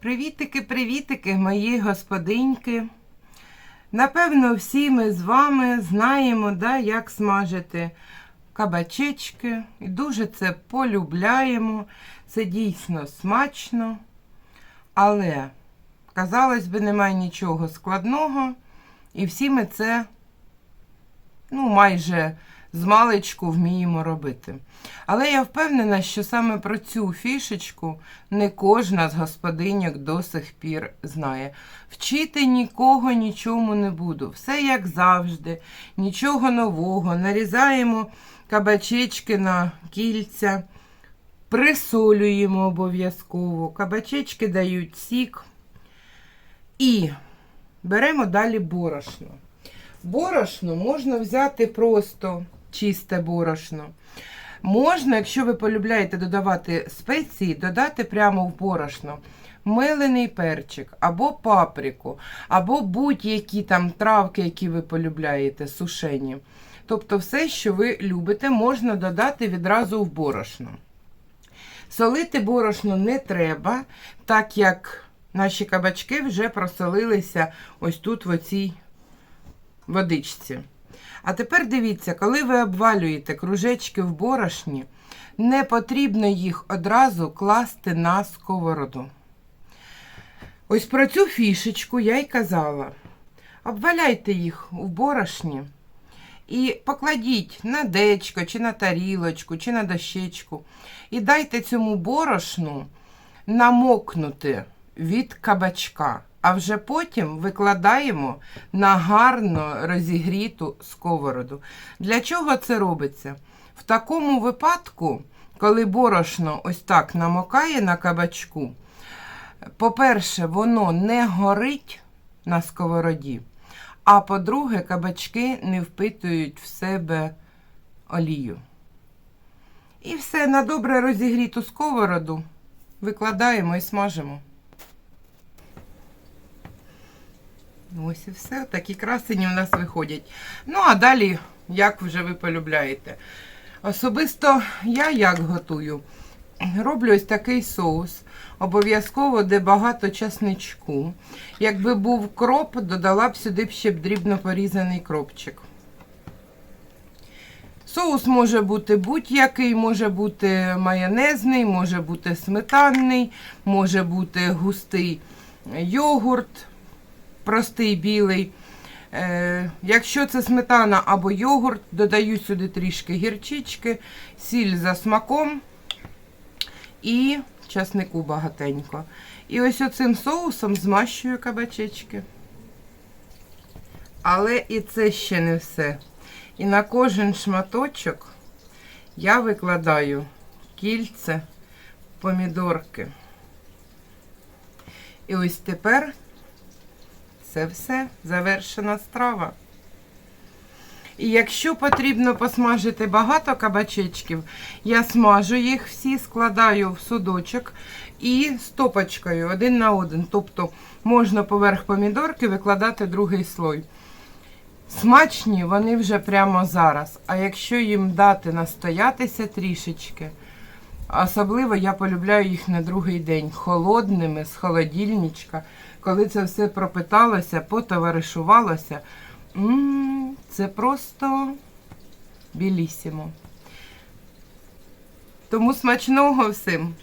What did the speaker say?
Привітики, привітики, мої господиньки. Напевно, всі ми з вами знаємо, да, як смажити кабачечки. І дуже це полюбляємо. Це дійсно смачно. Але, казалось би, немає нічого складного. І всі ми це, ну, майже з вміємо робити. Але я впевнена, що саме про цю фішечку не кожна з господиньок до сих пір знає. Вчити нікого нічому не буду. Все як завжди, нічого нового. Нарізаємо кабачечки на кільця, присолюємо обов'язково. Кабачечки дають сік. І беремо далі борошно. Борошно можна взяти просто чисте борошно. Можна, якщо ви полюбляєте додавати спеції, додати прямо в борошно мелений перчик, або паприку, або будь-які там травки, які ви полюбляєте, сушені. Тобто все, що ви любите, можна додати відразу в борошно. Солити борошно не треба, так як наші кабачки вже просолилися ось тут, в оцій водичці. А тепер дивіться, коли ви обвалюєте кружечки в борошні, не потрібно їх одразу класти на сковороду. Ось про цю фішечку я й казала. Обваляйте їх в борошні і покладіть на дечко, чи на тарілочку, чи на дощечку. І дайте цьому борошну намокнути від кабачка. А вже потім викладаємо на гарно розігріту сковороду. Для чого це робиться? В такому випадку, коли борошно ось так намокає на кабачку, по-перше, воно не горить на сковороді, а по-друге, кабачки не впитують в себе олію. І все на добре розігріту сковороду викладаємо і смажимо. Ось і все. Такі красені в нас виходять. Ну, а далі, як вже ви полюбляєте. Особисто я як готую. Роблю ось такий соус. Обов'язково, де багато часничку. Якби був кроп, додала б сюди ще б дрібно порізаний кропчик. Соус може бути будь-який, може бути майонезний, може бути сметанний, може бути густий йогурт простий білий. Е, Якщо це сметана або йогурт, додаю сюди трішки гірчички, сіль за смаком і часнику багатенько. І ось оцим соусом змащую кабачечки. Але і це ще не все. І на кожен шматочок я викладаю кільце помідорки. І ось тепер це все завершена страва. І якщо потрібно посмажити багато кабачечків, я смажу їх всі, складаю в судочок і стопочкою один на один. Тобто можна поверх помідорки викладати другий слой. Смачні вони вже прямо зараз. А якщо їм дати настоятися трішечки, особливо я полюбляю їх на другий день холодними з холодильничка, коли це все пропиталося, потоваришувалося. М, Це просто білісімо. Тому смачного всім!